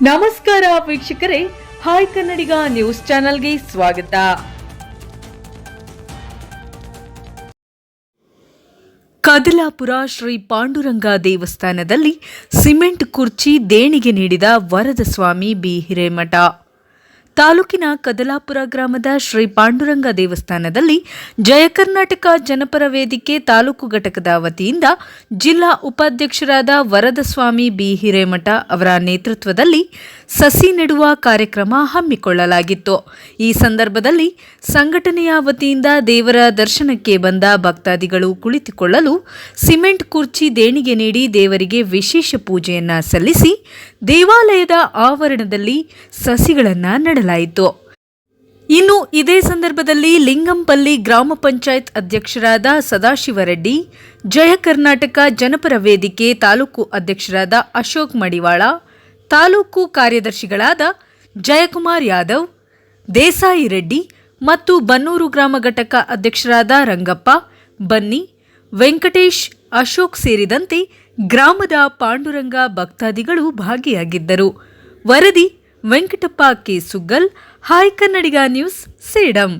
ನಮಸ್ಕಾರ ವೀಕ್ಷಕರೇ. Hi Kannadiga news ಚಾನೆಲ್ಗೆ ಸ್ವಾಗತ. ಕದಲಾಪುರ ಶ್ರೀ ಪಾಂಡುರಂಗ ದೇವಸ್ಥಾನದಲ್ಲಿ ಸಿಮೆಂಟ್ ಕುರ್ಚಿ ದೇಣಿಗೆ ನೀಡಿದ ವರದಸ್ವಾಮಿ ಬಿ ಹಿರೇಮಠ. ತಾಲೂಕಿನ ಕದಲಾಪುರ ಗ್ರಾಮದ ಶ್ರೀ ಪಾಂಡುರಂಗ ದೇವಸ್ಥಾನದಲ್ಲಿ ಜಯ ಕರ್ನಾಟಕ ಜನಪರ ವೇದಿಕೆ ತಾಲೂಕು ಘಟಕದ ವತಿಯಿಂದ ಜಿಲ್ಲಾ ಉಪಾಧ್ಯಕ್ಷರಾದ ವರದಸ್ವಾಮಿ ಬಿ. ಹಿರೇಮಠ ಅವರ ನೇತೃತ್ವದಲ್ಲಿ ಸಸಿ ನೆಡುವ ಕಾರ್ಯಕ್ರಮ ಹಮ್ಮಿಕೊಳ್ಳಲಾಗಿತ್ತು. ಈ ಸಂದರ್ಭದಲ್ಲಿ ಸಂಘಟನೆಯ ವತಿಯಿಂದ ದೇವರ ದರ್ಶನಕ್ಕೆ ಬಂದ ಭಕ್ತಾದಿಗಳು ಕುಳಿತುಕೊಳ್ಳಲು ಸಿಮೆಂಟ್ ಕುರ್ಚಿ ದೇಣಿಗೆ ನೀಡಿ ದೇವರಿಗೆ ವಿಶೇಷ ಪೂಜೆಯನ್ನ ಸಲ್ಲಿಸಿ ದೇವಾಲಯದ ಆವರಣದಲ್ಲಿ ಸಸಿಗಳನ್ನು ನೆಡಲಾಯಿತು ಇನ್ನು ಇದೇ ಸಂದರ್ಭದಲ್ಲಿ ಲಿಂಗಂಪಲ್ಲಿ ಗ್ರಾಮ ಪಂಚಾಯತ್ ಅಧ್ಯಕ್ಷರಾದ ಸದಾಶಿವರೆಡ್ಡಿ, ಜಯ ಕರ್ನಾಟಕ ಜನಪರ ವೇದಿಕೆ ತಾಲೂಕು ಅಧ್ಯಕ್ಷರಾದ ಅಶೋಕ್ ಮಡಿವಾಳ, ತಾಲೂಕು ಕಾರ್ಯದರ್ಶಿಗಳಾದ ಜಯಕುಮಾರ್ ಯಾದವ್ ದೇಸಾಯಿ ರೆಡ್ಡಿ ಮತ್ತು ಬನ್ನೂರು ಗ್ರಾಮ ಘಟಕ ಅಧ್ಯಕ್ಷರಾದ ರಂಗಪ್ಪ, ಬನ್ನಿ, ವೆಂಕಟೇಶ್, ಅಶೋಕ್ ಸೇರಿದಂತೆ ಗ್ರಾಮದ ಪಾಂಡುರಂಗ ಭಕ್ತಾದಿಗಳು ಭಾಗಿಯಾಗಿದ್ದರು. ವರದಿ Venkatappa K Suggal hi Kannadiga news Sedam.